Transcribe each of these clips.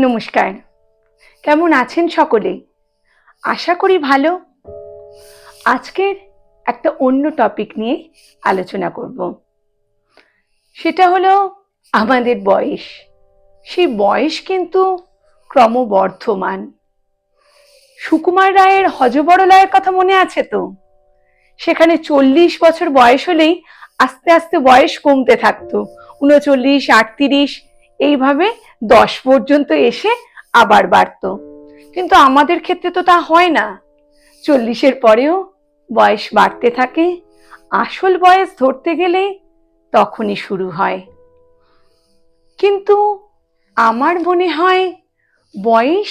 নমস্কার। কেমন আছেন সকলে? আশা করি ভালো। আজকের একটা অন্য টপিক নিয়ে আলোচনা করব। সেটা হলো আমাদের বয়স। সেই বয়স কিন্তু ক্রমবর্ধমান। সুকুমার রায়ের হজবরলয়ের কথা মনে আছে তো? সেখানে চল্লিশ বছর বয়স হলেই আস্তে আস্তে বয়স কমতে থাকতো। উনচল্লিশ, আটত্রিশ এইভাবে দশ পর্যন্ত এসে আবার বাড়তো। কিন্তু আমাদের ক্ষেত্রে তো তা হয় না। চল্লিশের পরেও বয়স বাড়তে থাকে, আসল বয়স ধরতে গেলে তখনই শুরু হয়। কিন্তু আমার মনে হয় বয়স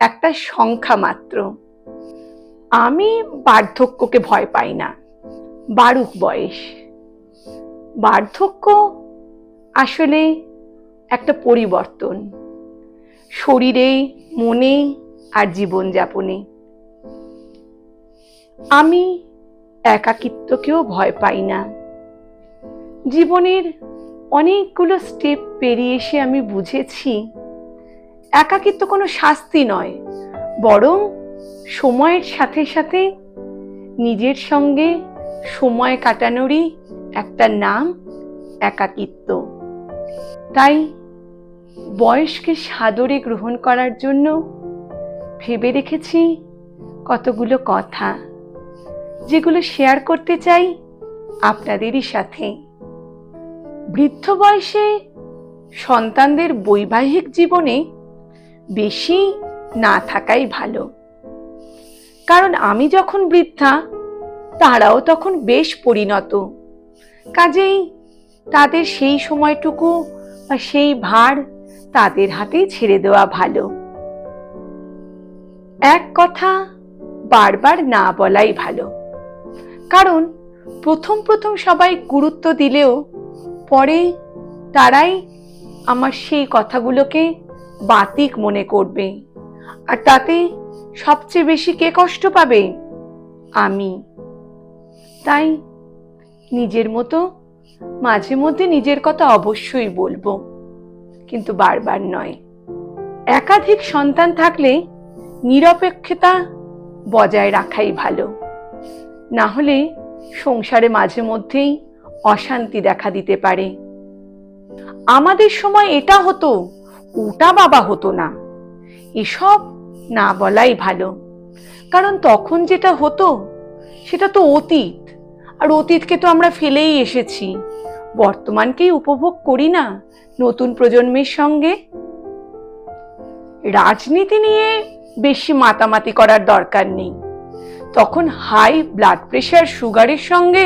একটা সংখ্যা মাত্র। আমি বার্ধক্যকে ভয় পাই না বারুক বয়স। বার্ধক্য আসলে একটা পরিবর্তন। শরীরে মনে আর জীবনযাপনে। আমি একাকিত্বকেও ভয় পাই না। জীবনের অনেকগুলো স্টেপ পেরিয়ে এসে আমি বুঝেছি, একাকিত্ব কোনো শাস্তি নয়, বরং সময়ের সাথে সাথে নিজের সঙ্গে সময় কাটানোরই একটা নাম একাকিত্ব। তাই বয়সকে সাদরে গ্রহণ করার জন্য ভেবে রেখেছি কতগুলো কথা যেগুলো শেয়ার করতে চাই আপনাদেরই সাথে। বৃদ্ধ বয়সে সন্তানদের বৈবাহিক জীবনে বেশি না থাকাই ভালো। কারণ আমি যখন বৃদ্ধা, তারাও তখন বেশ পরিণত। কাজেই তাদের সেই সময়টুকু বা সেই ভার তাদের হাতেই ছেড়ে দেওয়া ভালো। এক কথা বারবার না বলাই ভালো। কারণ প্রথম প্রথম সবাই গুরুত্ব দিলেও পরে তারাই আমার সেই কথাগুলোকে বাতিক মনে করবে। আর তাতে সবচেয়ে বেশি কে কষ্ট পাবে? আমি। তাই নিজের মতো মাঝে মধ্যে নিজের কথা অবশ্যই বলব। কিন্তু বারবার নয়। একাধিক সন্তান থাকলে নিরপেক্ষতা বজায় রাখাই ভালো। না হলে সংসারে মাঝে মধ্যেই অশান্তি দেখা দিতে পারে। আমাদের সময় এটা হতো, ওটা বাবা হতো না। এসব না বলাই ভালো। কারণ তখন যেটা হতো, সেটা তো অতীত। আর অতীতকে তো আমরা ফেলেই এসেছি। বর্তমানকেই উপভোগ করি না নতুন প্রজন্মের সঙ্গে। রাজনীতি নিয়ে বেশি মাতামাতি করার দরকার নেই। তখন হাই ব্লাড প্রেশার সুগারের সঙ্গে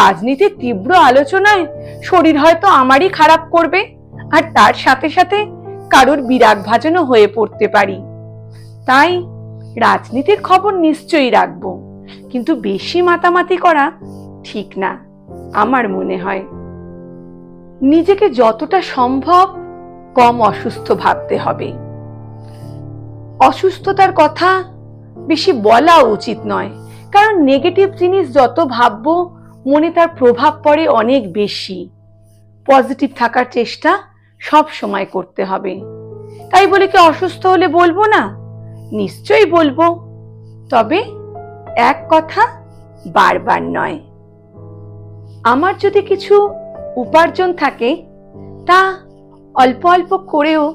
রাজনীতির তীব্র আলোচনায় শরীর হয়তো আমারই খারাপ করবে আর তার সাথে সাথে কারোর বিরাগ ভাজনও হয়ে পড়তে পারি। তাই রাজনীতির খবর নিশ্চয়ই রাখব, কিন্তু বেশি মাতামাতি করা ঠিক না, আমার মনে হয়। নিজেকে যতটা সম্ভব কম অসুস্থ ভাবতে হবে। অসুস্থতার কথা বেশি বলা উচিত নয়, কারণ নেগেটিভ জিনিস যত ভাববো, মনে তার প্রভাব পড়ে অনেক বেশি। পজিটিভ থাকার চেষ্টা সব সময় করতে হবে। তাই বলে কি অসুস্থ হলে বলব না? নিশ্চয়ই বলব। তবে এক কথা বারবার নয়, আমার যদি কিছু উপার্জন থাকে, তা অল্প অল্প করেও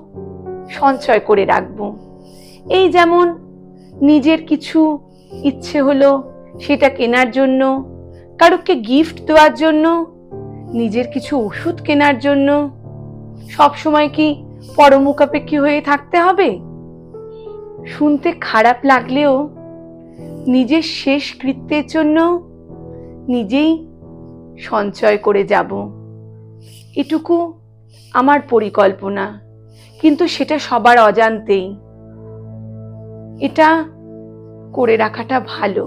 সঞ্চয় করে রাখব। এই যেমন নিজের কিছু ইচ্ছে হলো সেটা কেনার জন্য, কারোকে গিফট দেওয়ার জন্য, নিজের কিছু ওষুধ কেনার জন্য, সব সময় কি পরমুখাপেক্ষী হয়ে থাকতে হবে? শুনতে খারাপ লাগলেও নিজের শেষ কৃত্যের জন্য নিজেই সঞ্চয় করে যাব। এটুকু আমার পরিকল্পনা, কিন্তু সেটা সবার অজান্তেই। এটা করে রাখাটা ভালো।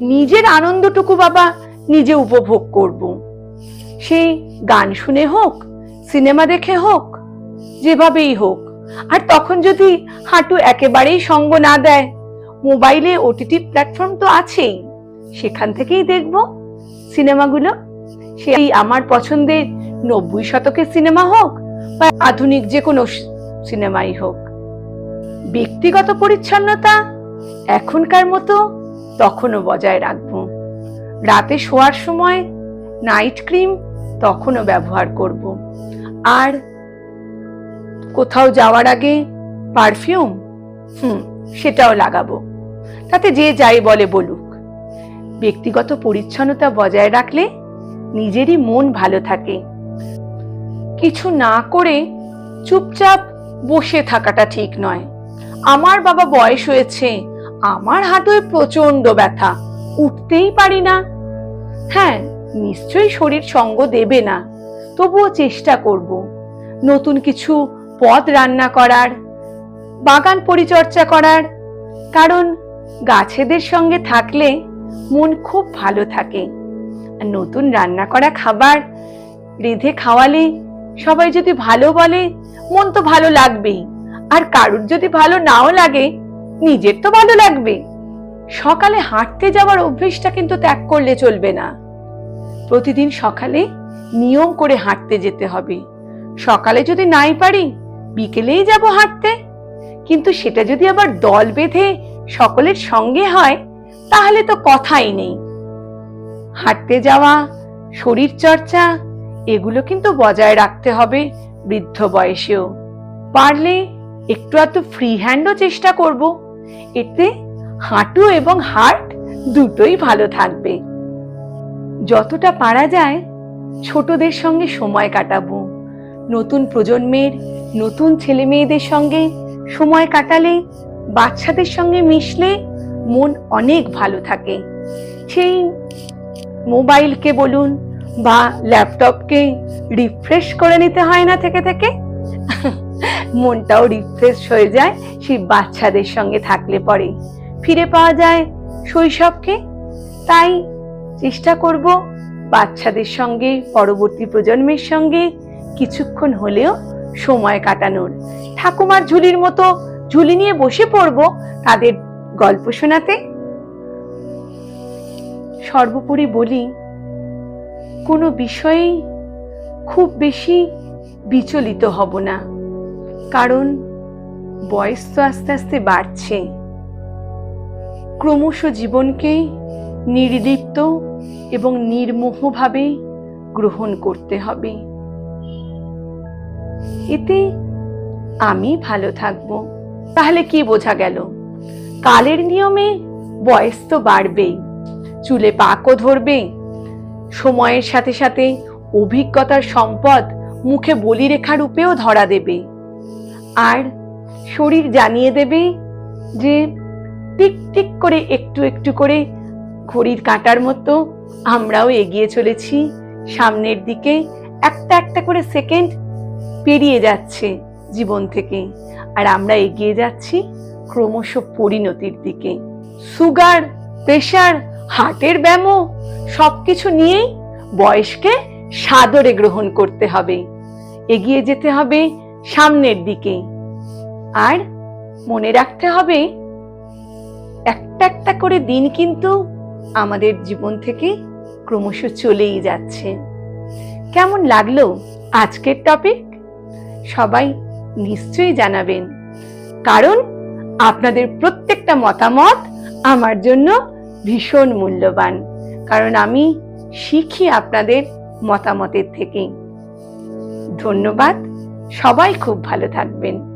নিজের আনন্দটুকু বাবা নিজে উপভোগ করব। সেই গান শুনে হোক, সিনেমা দেখে হোক, যেভাবেই হোক। আর তখন যদি হাঁটু একেবারেই সঙ্গ না দেয়, মোবাইলে ওটিটি প্ল্যাটফর্ম তো আছেই, সেখান থেকেই দেখব সিনেমাগুলো। সেই আমার পছন্দের নব্বই শতকের সিনেমা হোক বা আধুনিক যে কোনো সিনেমাই হোক। ব্যক্তিগত পরিচ্ছন্নতা এখনকার মতো তখনও বজায় রাখব। রাতে শোয়ার সময় নাইট ক্রিম তখনও ব্যবহার করব। আর কোথাও যাওয়ার আগে পারফিউম? হুম, সেটাও লাগাবো। তাতে যে যাই বলে বলুক। ব্যক্তিগত পরিচ্ছন্নতা বজায় রাখলে নিজেরই মন ভালো থাকে। না করে চুপচাপ বসে থাকাটা ঠিক নয়। আমার বাবা বয়স হয়েছে, আমার হাঁটুয় প্রচণ্ড ব্যথা, উঠতেই পারি না। হ্যাঁ নিশ্চয়ই শরীর সঙ্গ দেবে না, তবুও চেষ্টা করব। নতুন কিছু পদ রান্না করার, বাগান পরিচর্যা করার, কারণ গাছেদের সঙ্গে থাকলে মন খুব ভালো থাকে। নতুন রান্না করা খাবার, রেঁধে খাওয়ালে সবাই যদি ভালো বলে, মন তো ভালো লাগবেই। আর কারুর যদি ভালো নাও লাগে, নিজের তো ভালো লাগবে। সকালে হাঁটতে যাওয়ার অভ্যেসটা কিন্তু ত্যাগ করলে চলবে না। প্রতিদিন সকালে নিয়ম করে হাঁটতে যেতে হবে। সকালে যদি নাই পারি, বিকেলেই যাব হাঁটতে। কিন্তু সেটা যদি আবার দল বেঁধে সকলের সঙ্গে হয়, তাহলে তো কথাই নেই। হাঁটতে যাওয়া শরীর চর্চা এগুলো কিন্তু বজায় রাখতে হবে বৃদ্ধ বয়সেও। পারলে একটু এত ফ্রি হ্যান্ডও চেষ্টা করব। এতে হাঁটু এবং হার্ট দুটোই ভালো থাকবে। যতটা পারা যায় ছোটদের সঙ্গে সময় কাটাবো। নতুন প্রজন্মের, নতুন ছেলে মেয়েদের সঙ্গে সময় কাটালে, বাচ্চাদের সঙ্গে মিশলে মন অনেক ভালো থাকে। সেই মোবাইলকে বলুন বা ল্যাপটপকে রিফ্রেশ করে নিতে হয় না থেকে থেকে? মনটাও রিফ্রেশ হয়ে যায় সেই বাচ্চাদের সঙ্গে থাকলে পরে। ফিরে পাওয়া যায় শৈশবকে। তাই চেষ্টা করব বাচ্চাদের সঙ্গে, পরবর্তী প্রজন্মের সঙ্গে কিছুক্ষণ হলেও সময় কাটানোর। ঠাকুমার ঝুলির মতো ঝুলি নিয়ে বসে পড়ব তাদের গল্প শোনাতে। সর্বোপরি বলি কোনো বিষয়েই খুব বেশি বিচলিত হব না। কারণ বয়স তো আস্তে আস্তে বাড়ছে। ক্রমশ জীবনকে নির্লিপ্ত এবং নির্মোহভাবে গ্রহণ করতে হবে। এতে আমি ভালো থাকব। তাহলে কি বোঝা গেল? কালের নিয়মে বয়স তো বাড়বেই। চুলে পাকও ধরবে সময়ের সাথে সাথে অভিজ্ঞতার সম্পদ মুখে বলি রেখা রূপেও ধরা দেবে। আর শরীর জানিয়ে দেবে যে টিক টিক করে একটু একটু করে ঘড়ির কাঁটার মতো আমরাও এগিয়ে চলেছি। সামনের দিকে একটা একটা করে সেকেন্ড পেরিয়ে যাচ্ছে জীবন থেকে। আর আমরা এগিয়ে যাচ্ছি ক্রমশ পরিণতির দিকে। সুগার, প্রেশার হার্টের ব্যামো, সবকিছু নিয়েই বয়সকে সাদরে গ্রহণ করতে হবে। এগিয়ে যেতে হবে সামনের দিকে। আর মনে রাখতে হবে, একটা একটা করে দিন কিন্তু আমাদের জীবন থেকে ক্রমশ চলেই যাচ্ছে। কেমন লাগল আজকের টপিক সবাই নিশ্চয়ই জানাবেন। কারণ আপনাদের প্রত্যেকটা মতামত আমার জন্য ভীষণ মূল্যবান। কারণ আমি শিখি আপনাদের মতামতের থেকে। ধন্যবাদ। সবাই খুব ভালো থাকবেন।